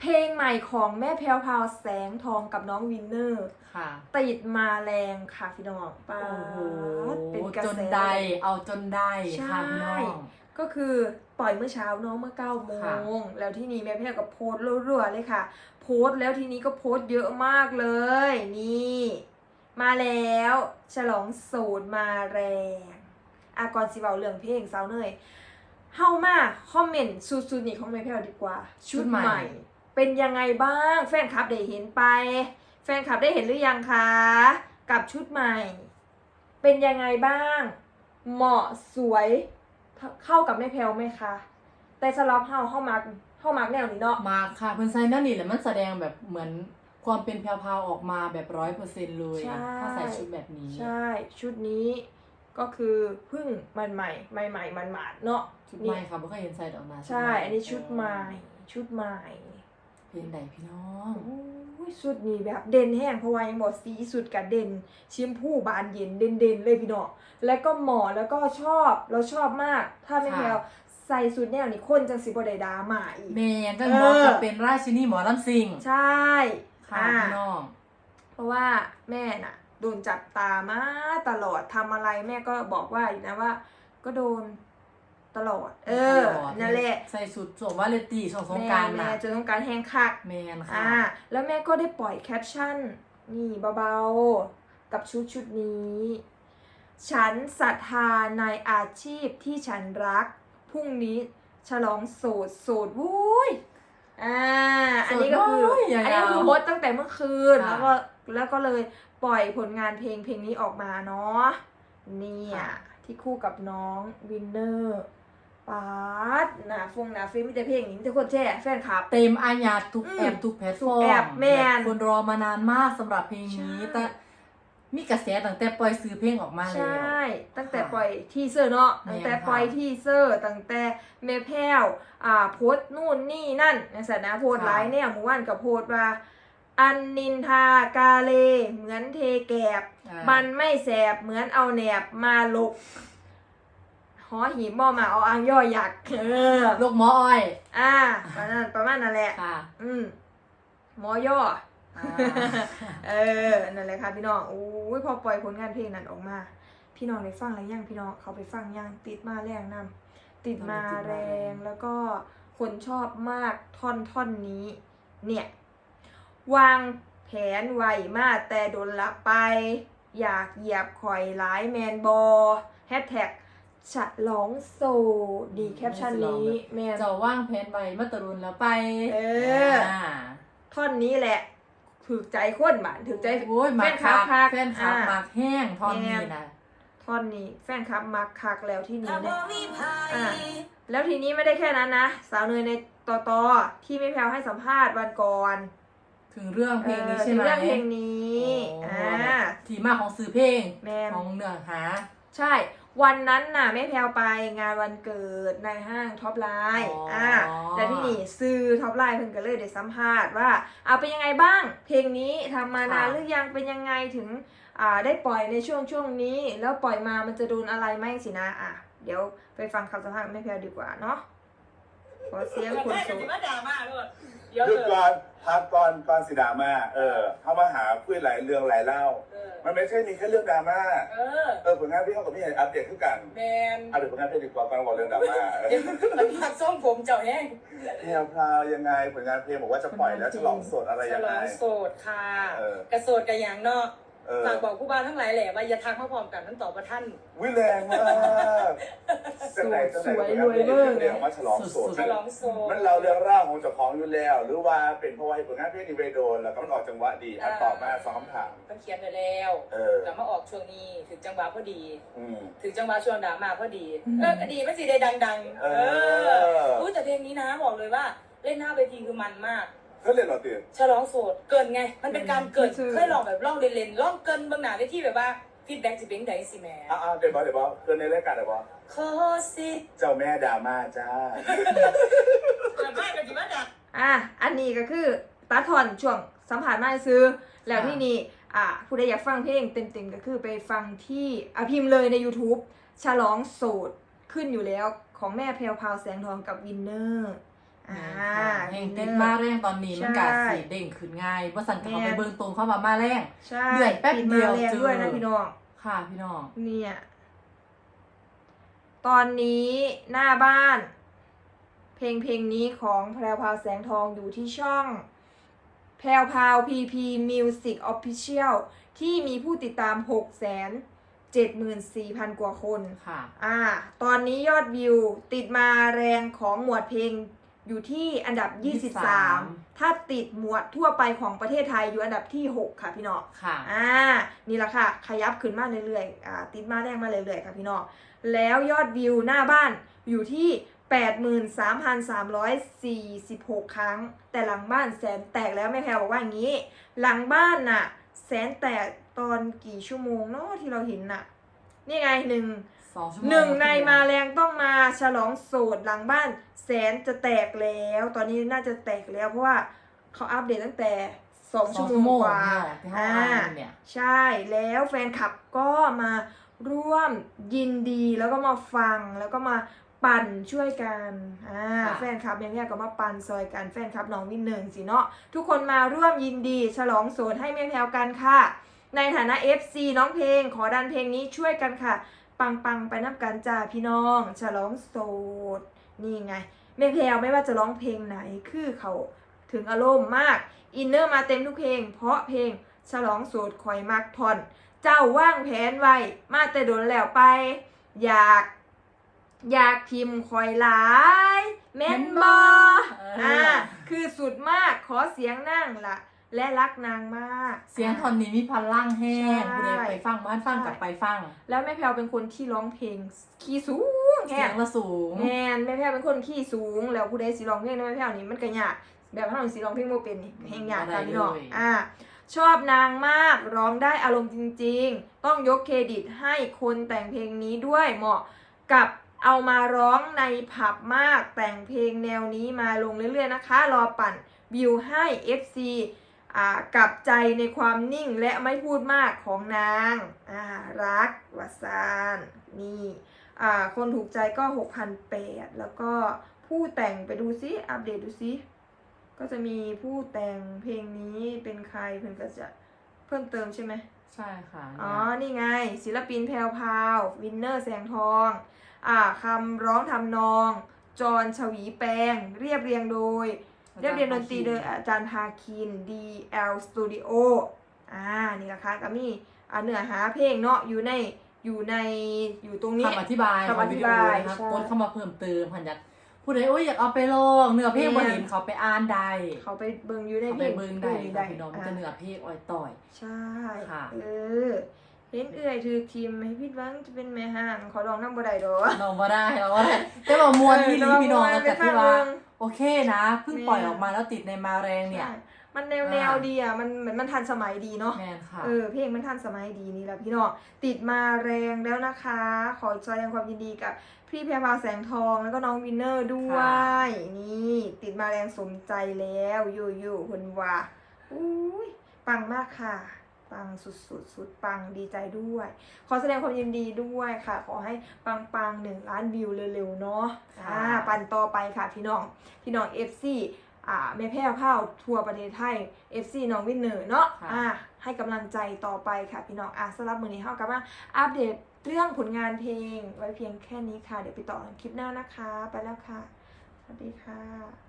เพลงใหม่ของแม่แพรวพราวแสงทองกับน้องวินเนอร์ค่ะติดมาแรงค่ะพี่น้องป้าโอ้โหดเป็นกระจนแสได้เอาจนได้ค่ะพี่น้อง ก็คือปล่อยเมื่อเช้าเน้องเมื่อเก้าโมค่ะงแล้วที่นี้แม่แพรก็โพสต์รัวๆเลยค่ะ โพสต์แล้วทีนี้ก็โพสต์เยอะมากเลย นี่ มาแล้ว ฉลองโสดมาแรงอากรสิเบาเรื่องเพลงสาวเนยเฮามาคอมเมนต์สุดๆนี่ของแม่แพรดีกว่า ชุดใหม่ เป็นยังไงบ้าง แฟนคลับได้เห็นไป แฟนคลับได้เห็นหรือยังคะ กับชุดใหม่ เป็นยังไงบ้าง เหมาะสวยเข้ากับแม่แพรวไหมคะ แต่สำหรับเฮาเฮามักเฮามักแนวนี้เนาะมาค่ะเพิ่นใส่นั่นนี่แหละมันแสดงแบบเหมือนความเป็นแพรวๆออกมาแบบร้อยเปอร์เซ็นต์เลยใช่ถ้าใส่ชุดแบบนี้ใช่ ชุดนี้ก็คือเพิ่งมันใหม่ใหม่ใหม่มันหมาดๆเนาะชุดใหม่ค่ะบ่เคยเห็นใส่ออกมาใช่ อันนี้ชุดใหม่ชุดใหม่ เพลงใดพี่น้องโอ้ยสุดนี้แบบเด่นแห้งเพราะว่ายังบอกสีสุดกับเด่นชิมพูบานเย็นเด่นเด่นๆเลยพี่น้องแล้วก็เหมาะแล้วก็ชอบเราชอบมาก ถ้าไม่แพลวใส่สุดแนวนี้คนจังสิบไดดาหมาอีกแมนจังบอกเออจะเป็นราชินีหมอลำซิง ใช่ค่ะอ่าพี่น้องเพราะว่าแม่น่ะ โดนจับตามาตลอดทำอะไรแม่ก็บอกว่าอยู่นะว่า ก็โดน ตลอด เออตลอดนั่นแหละ ใส่สุดสวมว่าเลตีช่องสงแม่กรารแม่น่ะจนต้องการแห้งคักแมนค่ะ อ่า แล้วแม่ก็ได้ปล่อยแคปชั่น นี่เบาๆ กับชุดชุดนี้ ฉันศรัทธาในอาชีพที่ฉันรัก พรุ่งนี้ฉลองโสดโสดวุ้ยอ่า อันนี้ก็คือโสดโว้ยยาวๆอันนี้ก็คือโพสต์ตั้งแต่เมื่อคืนค่ะแล้วก็แล้วก็เลยปล่อยผลงานเพลงเพลงนี้ออกมาเนาะ เนี่ยค่ะที่คู่กับน้องวินเนอร์ ปาร์ตหนาฟงหนาเฟซมีแต่เพลงนี้มีแต่คนแช่แฟนคลับ เต็มอาญาทุกอืมแอปทุกแพลตฟอทุกแอร์ปมแม่นแบบคนรอมานานมากสำหรับเพลงนี้ ใช่ แต่มีกระแสตั้งแต่ปล่อยซื้อเพลงออกมาใชแล้ว่ตั้งแต่ค่ะปล่อยทีเซอร์เนาะแม่ตั้นงแต่ค่ะ ปล่อยทีเซอร์ตั้งแต่เมแพลวอ่าโพสต์นู่นนี่นั่นในสถานะโพสต์หลายเนี่ยหมู่ว่านกับโพสต์ว่า อันนินทากาเล เหมือนเทแกบ อ่ามันไม่แสบเหมือนเอาแหนบมาลก หอหีบมอมาเอาอ่างย่อยักษ์เออลูกหมออ้อย อ่าประมาณนั้นประมาณนั่นแหละ ค่ะอืมหมอย่อ อ่า เออ นั่นแหละค่ะพี่น้องโอ้ยพอปล่อยผลงานเพลงนั้นออกมา พี่น้องได้ฟังแล้วยังพี่น้องเขาไปฟังยังติดมาแรงนำติดมาแรงแล้วก็คนชอบมากท่อนท่อนนี้ เนี่ย วางแผนไวมากแต่โดนละไป อยากเหยียบข่อยหลายแมนบอแฮชแท็ก ฉลองโซดีแคปชั่นนี้แมนเจ้าว่างแผนไว้มาตรุนแล้วไปเออาท่อนนี้แหละถูกใจคนบ้านถูกใจ โอ้ยแฟมานคลัคับกคักแฟนคลับอ่ามากแห้งทอนนี้นะท่อนนี้แฟนคลับมักคักแล้วที่นี้ถ้าบ่เนี่ยมีไผอะ แล้วทีนี้ไม่ได้แค่นั้นนะ สาวเนยในต่อตอที่ไม่แพ้วให้สัมภาษณ์วันก่อนถึงเรื่องเพลงนี้ออใช่ไหมถึงเรื่องเพลงนี้โอ้อ่า ที่มาของซื้อเพลงแมนของเนื้อหา ใช่ วันนั้นน่ะแม่แพลวไปงานวันเกิดในห้างท็อปไลน์อ๋ออ่ อ่าแต่ที่นี่ซื้อท็อปไลน์เพิ่งก็เลยได้สัมภาษณ์ว่าเอาเป็นยังไงบ้าง เพลงนี้ทำมานานหรือยังเป็นยังไงถึงอ่าได้ปล่อยในช่วงช่วงนี้ แล้วปล่อยมามันจะโดนอะไรไหมสินะอะเดี๋ยวไปฟังคำสัมภาษณ์แม่แพลวดีกว่าเนาะ ขอเสียงคนได้สูกันงสิว่าด่ามาด้วยเดี๋ยวหยุดเถก่อะอนพักก่อนก่อนสิดราม่าเออเข้ามาหาคุยหลายเรื่องหลายเล่า เออมันไม่ใช่มีแค่เรื่องดราม่าเออเออผลงานพี่เขากับพี่เห็นอัปเดตขึ้นกันแมนอัปเดตผลงานพี่ดีกว่าก่อนบอกเรื่องดราม่าเออเดี๋ยวมันพักส้มผมเจ้าแห้งเพลงพราวยังไงผลงานเพลงบอกว่าจะปล่อยแล้วฉลองสดอะไรฉยังลไง องโสดค่ะเออ กระโสดกระอย่างเนาะ เออฝากบอกผู้บ้านทั้งหลายแหละว่าอย่าทักมาพร้อมกันนั่นตอบประท่าน วิแรงมากจังไหนจังไหนผลงานเพลงเรื่องว่าฉลองสดฉลองโสดมันเราเรื่องร่าวของเจ้าของอยู่แล้ว หรือว่าเป็นเพราะว่าผลงานเพลงนี้ไปโดนแล้วก็มันออกจังหวะดีอะตอบมาสองคำถามมันเขียนไปแล้วเออแต่มาออกช่วงนี้ถึงจังหวะพอดี อืม ถึงจังหวะช่วงดราม่าพอดีเออก็ดีไม่สิได้ดัง ๆเออ รู้แต่เพลงนี้นะบอกเลยว่าเล่นหน้าเวทีคือมันมาก เขาเล่นเหรอตีฉลองโสดเกินไง มันเป็นการเกินคือเคยลองแบบลองเล่นๆลองเกินบางหนาเวทีแบบว่าฟีดแบ็กจะเป็นไงสิแม่อ่าเดี๋ยวบอสเดี๋ยวบอสเกินในรายการเดี๋ยวบอสขอสิเจ้าแม่ดราม่าจ้าเกิดไม่กันจิว่าดักอะอันนี้ก็คือตัดทอนช่วงสัมผัสมาซื้อ แล้วที่นี่อะผู้ใดอยากฟังเพลงเต็มๆก็คือไปฟังที่อะพิมพ์เลยใน YouTube ฉลองโสดขึ้นอยู่แล้วของแม่แพรวพราวแสงทองกับวินเนอร์ อ่าแห่งติดมาแรงตอนนี้มันกะใช่สีเด้งขึ้นง่ายว่าสั่นเขาแม่ไปเบิ่งตรงเข้ามามาแรงใช่เดือนแป๊บปิเดียวมาแรงเจอด้วยนะพี่น้องค่ะพี่น้องเนี่ยตอนนี้หน้าบ้าน เพลงเพลงนี้ของแพรวพราวแสงทองอยู่ที่ช่องแพรวพราว PP Music Official ที่มีผู้ติดตาม6 7 4 0 0 0กว่าคนค่ะ อ่า ตอนนี้ยอดวิวติดมาแรงของหมวดเพลง อยู่ที่อันดับ 23 ถ้าติดหมวดทั่วไปของประเทศไทยอยู่อันดับที่ 6 ค่ะพี่น้องค่ะอ่านี่แหละค่ะ ขยับขึ้นมาเรื่อยๆอ่าติดมาแรงมาเรื่อยๆค่ะพี่น้องแล้วยอดวิวหน้าบ้านอยู่ที่83,346 ครั้ง แต่หลังบ้านแสนแตกแล้วแม่แพรบอกว่าอย่างนี้ หลังบ้านน่ะ แสนแตกตอนกี่ชั่วโมงเนาะที่เราเห็นน่ะ นี่ไงหนึ่ง สองชั่วโมงหนึ่งในมาแรงต้องมาฉลองโสดหลังบ้านแสนจะแตกแล้ว ตอนนี้น่าจะแตกแล้วเพราะว่าเขาอัปเดตตั้งแต่สองสชั่อวงโมชั่วงโมงกว่าเนี่ยที่เขาอ่าอ่านเนี่ยใช่แล้วแฟนคลับก็มาร่วมยินดีแล้วก็มาฟังแล้วก็มาปั่นช่วยกันอ่าค่ะแฟนคลับยังแยกก็มาปั่นซอยกันแฟนคลับน้องวินเนิงสิเนาะทุกคนมาร่วมยินดี ฉลองโสดให้แม่แพรวกันค่ะ ในฐานะ FC น้องเพลง ขอดันเพลงนี้ช่วยกันค่ะ ปังปังไปนับกันจ้าพี่น้องฉลองโสด นี่ไงแม่แพรวไม่ว่าจะร้องเพลงไหนคือเขาถึงอารมณ์มาก อินเนอร์มาเต็มทุกเพลง เพราะเพลงฉลองโสดคอยมักทอน เจ้าว่างแผนไว้มาแต่โดนแล้วไป อยาก อยากทิมคอยหลายแม่นบอเอออ่อ่าคือสุดมากขอเสียงนั่งละ และรักนางมาก เสียงทอนนี้มีพลังแห้งใช่ผู้ใดไปฟังบ้านฟังใช่กลับไปฟัง แล้วแม่แพลวเป็นคนที่ร้องเพลงคีย์สูงเสีแฮยงละสูงแมนแม่แพลวเป็นคนขี้สูง แล้วผู้ใดสิร้องเพลงในแม่แพลวนี่มันก็ยากแบบถ้าเราสิร้องเพลงโมเป็นนี่เพลงยากบ่ได้ค่ะพี่น้องเลยอ่าชอบนางมากร้องได้อารมณ์จริง ๆ ต้องยกเครดิตให้คนแต่งเพลงนี้ด้วยเหมาะกับเอามาร้องในผับมากแต่งเพลงแนวนี้มาลงเรื่อยๆนะคะ รอปั่นวิวให้ FC อ่า กลับใจในความนิ่งและไม่พูดมากของนางอ่ารักวสานนี่อ่าคนถูกใจก็6,800แล้วก็ผู้แต่งไปดูซิ อัปเดตดูซิ ก็จะมีผู้แต่งเพลงนี้เป็นใครเพื่อนก็จะเพิ่มเติมใช่ไหม ใช่ค่ะ อ๋อ นี่ไง ศิลปินแพรวพราว วินเนอร์แสงทอง อ่าคำร้องทำนองจอห์นชวีแปลง เรียบเรียงโดย เรียบเรียงดนตรีโดยอาจารย์พาคิน DL Studio อ่า นี่นะคะก็มีอ่าเนื้อหาเพลงเนาะอยู่ในอยู่ในอยู่ตรงนี้คำอธิบายคำอธิของวิดีโอบายนะคะใช่กดเข้ามาเพิ่มเติมพันอยากผู้ใดโอ้ยอยากเอาไปลองเนื้อเพลงแม่บ่เห็นเขาไปอ่านได้เขาไปเบิ่งอยู่ในเขาเพไปลงเบิ่งได้อยู่ค่ะพี่น้องมันจะอ่าเนื้อเพลงอ่อยต่อย ใช่ค่ะเออเห็นเอื่อยถือทีมให้พิดหวังจะเป็นแม่ห้างขอลองน้ำบ่ได้ดอกน้องบ่ได้เราบ่ได้แต่ว่ามวนที่เอลีอพี่น้องมวนกับไปที่ฟังว่าเบิ่ง โอเคนะเพิ่งปล่อยออกมาแล้วติดในมาแรงเนี่ยใช่มันแนวแนวอ่าดีอะมันเหมือนมันทันสมัยดีเนาะแมนค่ะเออเพลงมันทันสมัยดีนี่แหละพี่น้องติดมาแรงแล้วนะคะ ขอแสดงความยินดีกับพี่แพรพราวแสงทองแล้วก็น้องวินเนอร์ด้วยค่ะนี่ติดมาแรงสมใจแล้วอยู่อยู่คนว่าอุ้ยปังมากค่ะ ปังสุดสุดสุดปังดีใจด้วย ขอแสดงความยินดีด้วยค่ะ ขอให้ปังปังหนึ่งล้านวิวเร็วๆเนาะค่ะอ่าปันต่อไปค่ะพี่น้องพี่น้อง FC อ่าแม่แพ้วข้าวทัวร์ประเทศไทย FC น้องวินเนอร์เนาะค่ะอ่าให้กำลังใจต่อไปค่ะพี่น้องอะสำหรับมือนี้เฮากับว่าอัปเดตเรื่องผลงานเพลงไว้เพียงแค่นี้ค่ะ เดี๋ยวไปต่อกันคลิปหน้านะคะ ไปแล้วค่ะ สวัสดีค่ะ